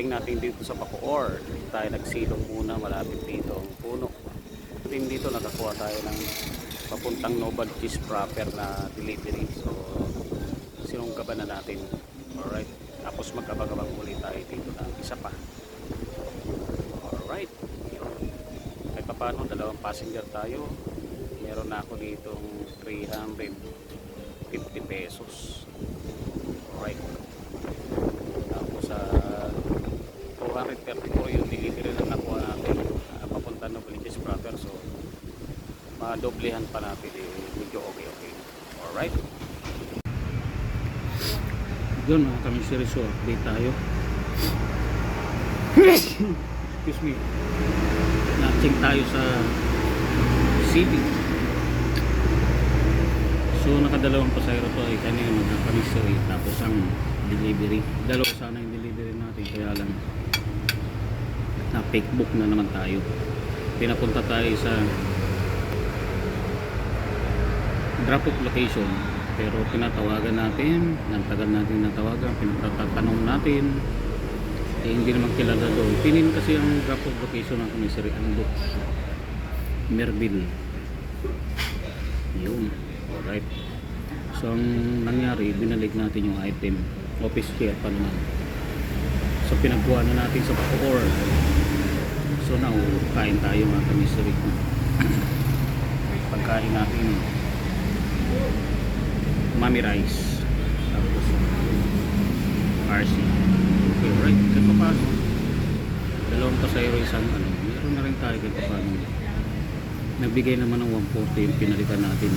pagdating natin dito sa Bacoor, tayo nagsilong muna malapit dito ang puno. Din dito nakakuha tayo ng papuntang Nobel Cheese proper na delivery. So, sinunggaban na natin. Alright. Tapos magkabagabang ulit tayo dito na isa pa. Alright. Kahit pa paano, dalawang passenger tayo. Meron na ako ditong 350 pesos. Alright. Tapos sa 234 yung delivery na nakuha natin. Uh, papunta na Villages proper. So, madoblehan pa natin. Eh, medyo okay okay. Alright. Doon mga kami si Rizzo. Update tayo. Excuse me. Natching tayo sa CB. So nakadalawang pasayro to ay kanina magkakamisary tapos ang delivery. Dalawa sana yung delivery natin kaya lang na fake book na naman tayo. Pinapunta tayo sa drop off location pero tinatawagan natin ng tagal natin natawagan pinagtatanong natin eh, hindi naman kilala doon. Pinin kasi ang drop off location ng commissary ang book Merville. Yun. Alright. So ang nangyari binalik natin yung item. Office chair pa naman. So pinagkuha na natin sa Bacoor so now kain tayo mga commissary pagkain natin. Mami rice. Tapos RC. Okay right kahit pa paano dalawang pasayro isang ano. Meron na rin tayo kahit pa nagbigay naman ng 140 yung pinalitan natin.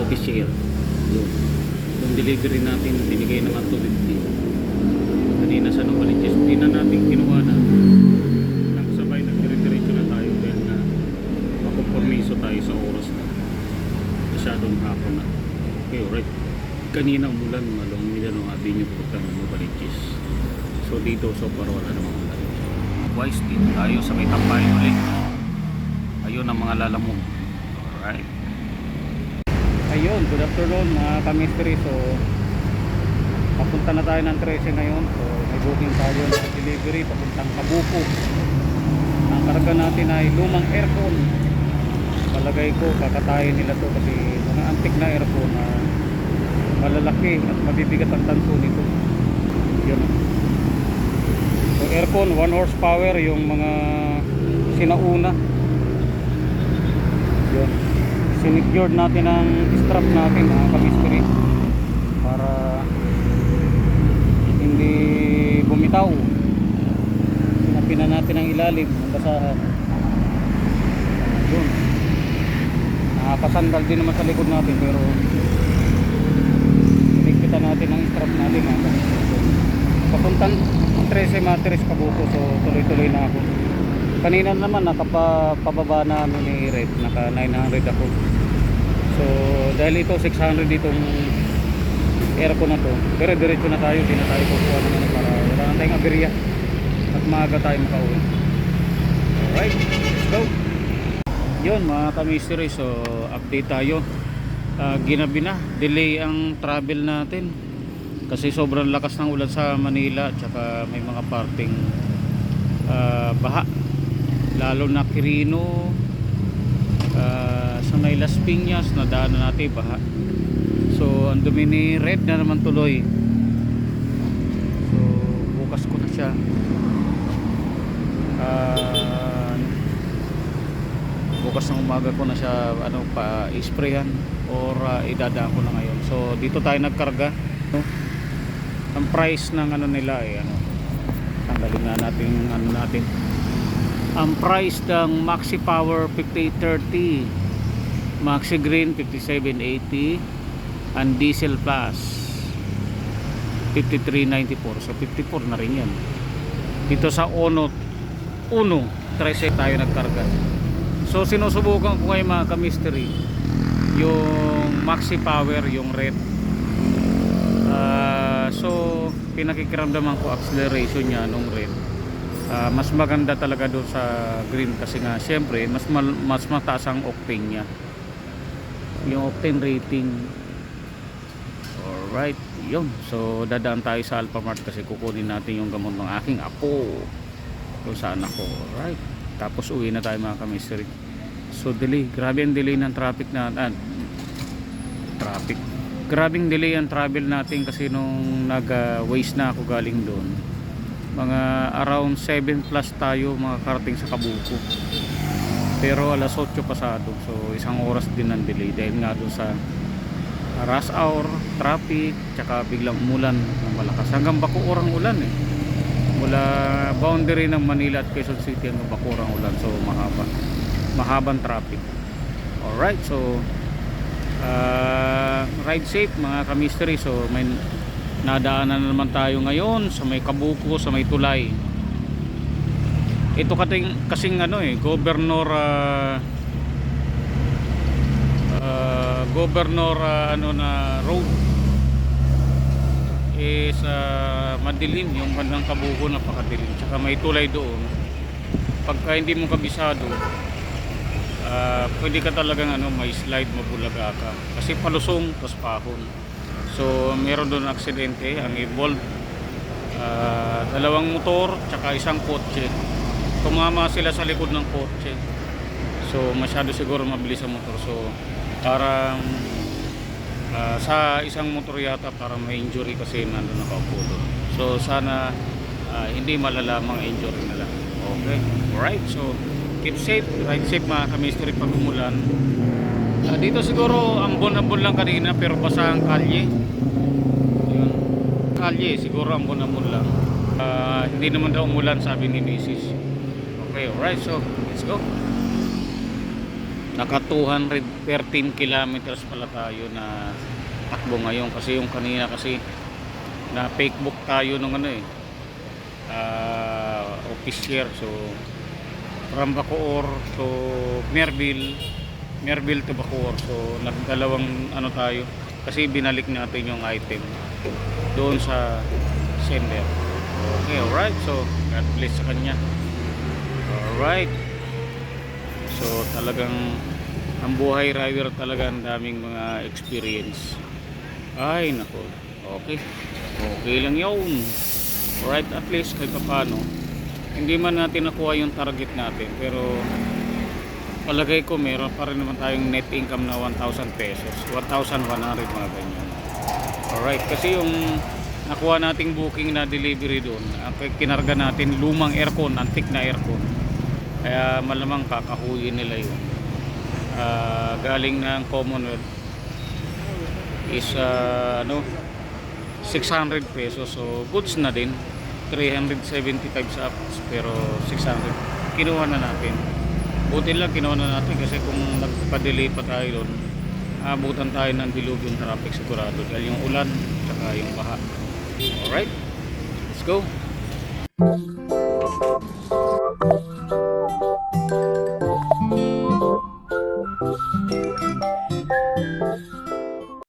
Office chair yun. Yung delivery natin binigay naman 250 sa Novaliches hindi na natin kinuha na nang sabay nagdiretso na tayo dahil nga makompromiso tayo sa oras na masyadong hapon na. Okay alright kanina umulan malong Milano Avenue pupunta ng Novaliches so dito so far wala namang ulan wise din. Tayo sa may tambayan ulit. Ayun ang mga lalamog. Alright. Ayun good afternoon mga kamistry so papunta na tayo ng 13 ngayon. So may booking tayo ng delivery papuntang Kabuko. Ang karga natin ay lumang aircon. Palagay ko kakatayin nila to kasi mga antik na aircon na malalaki at mabibigat ang tanso nito. Yun. So aircon 1 horsepower yung mga sinauna. Yun. Sinecure natin ang strap natin mga kamistry para bumitaw sinapin na natin ang ilalim ang basahan. Yun. Nakakasandal din naman sa likod natin pero pinigpitan natin ang strap natin kamistry papuntang 13 matres kabuko so tuloy tuloy na ako. Kanina naman nakapababa na namin ni Red. Naka 900 ako. So dahil ito 600 ditong aircon na to. Pero diretso na tayo hindi na tayo kukuha naman para wala na tayong aberya. At maaga tayo makauwi. Alright let's go. Yun mga kamistry so update tayo. Uh, ginabi na. Delay ang travel natin. Kasi sobrang lakas ng ulan sa Manila at saka may mga parting uh, baha. Lalo na Quirino uh, sa may Las Piñas nadaanan natin baha so ang dumi ni Red na naman tuloy. So bukas ko na siya. Uh, bukas ng umaga ko na siya ano pa isprayan or uh, idadaan ko na ngayon. So dito tayo nagkarga. No? ang price ng ano nila ay ano tanggalin na natin ano natin. Ang price ng Maxi Power 5830 Maxi Green 5780 and Diesel Plus 5394 so 54 na rin yan. Dito sa Ono 1 13 tayo nagkarga. So sinusubukan ko ngayon mga kamisteri yung Maxi Power yung red. Ah, so pinakikiramdaman ko acceleration niya nung red. Ah, mas maganda talaga doon sa green kasi nga syempre mas mas mataas ang octane niya. Yung octane rating alright Yun. So, dadaan tayo sa Alphamart kasi kukunin natin yung gamot ng aking apo. Kung saan ako. Right. Tapos uwi na tayo mga kamistery. So, delay. Grabe ang delay ng traffic na... Ah, traffic. Grabing delay ang travel natin kasi nung nag-waste na ako galing doon. Mga around 7 plus tayo mga karating sa Kabuko. Pero alas 8 pasado. So, isang oras din ang delay dahil nga doon sa rush hour, traffic, tsaka biglang umulan ng malakas. Hanggang Bacoorang ulan eh. Mula boundary ng Manila at Quezon City hanggang Bacoorang ulan. So mahaba. Mahabang traffic. Alright, so uh, ride safe mga kamisteri. So may nadaanan na naman tayo ngayon sa may Kabuko, sa may Tulay. Ito kating, kasing ano eh, Governor uh, governor uh, ano na road is uh, madilim. Yung bandang kabuko napakadilim. Tsaka may tulay doon. Pagka hindi mo kabisado uh, pwede ka talagang ano may slide mabulaga ka. Kasi palusong tas pahon. So meron doon aksidente. Ang involved uh, dalawang motor tsaka isang kotse. Tumama sila sa likod ng kotse. So masyado siguro mabilis ang motor. So parang ah, sa isang motor yata parang may injury kasi nandun nakaupo doon. So sana ah, hindi malalamang injury na lang. Okay? Alright, so keep safe, ride safe mga kamisteri pag umulan. Ah, dito siguro ambon-ambon lang kanina pero basa ang kalye. Yun. Kalye, siguro ambon-ambon lang. Ah, hindi naman daw umulan sabi ni Mrs. Okay, alright, so let's go naka 213 kilometers pala tayo na takbo ngayon. Kasi yung kanina kasi na fake book tayo nung ano eh uh, officier. So from Bacoor to Merville Merville to Bacoor. So nagdalawang ano tayo. Kasi binalik natin yung item doon sa sender. Okay alright. So God bless sa kanya. Alright talagang ang buhay rider talaga ang daming mga experience. Ay nako. Okay. Okay lang yun. Alright, at least kahit paano. Hindi man natin nakuha yung target natin. Pero palagay ko meron pa rin naman tayong net income na 1,000 pesos. 1,100 mga ganyan. Alright, kasi yung nakuha nating booking na delivery doon, ang kinarga natin lumang aircon, antik na aircon kaya malamang kakahuyin nila yun. Ah, galing ng Commonwealth is ah, ano 600 pesos. So goods na din. 375 sa pero 600 kinuha na natin. Buti lang kinuha na natin kasi kung nagpa-delay pa tayo doon abutan tayo ng dilubyo traffic sigurado dahil yung ulan tsaka yung baha. Alright let's go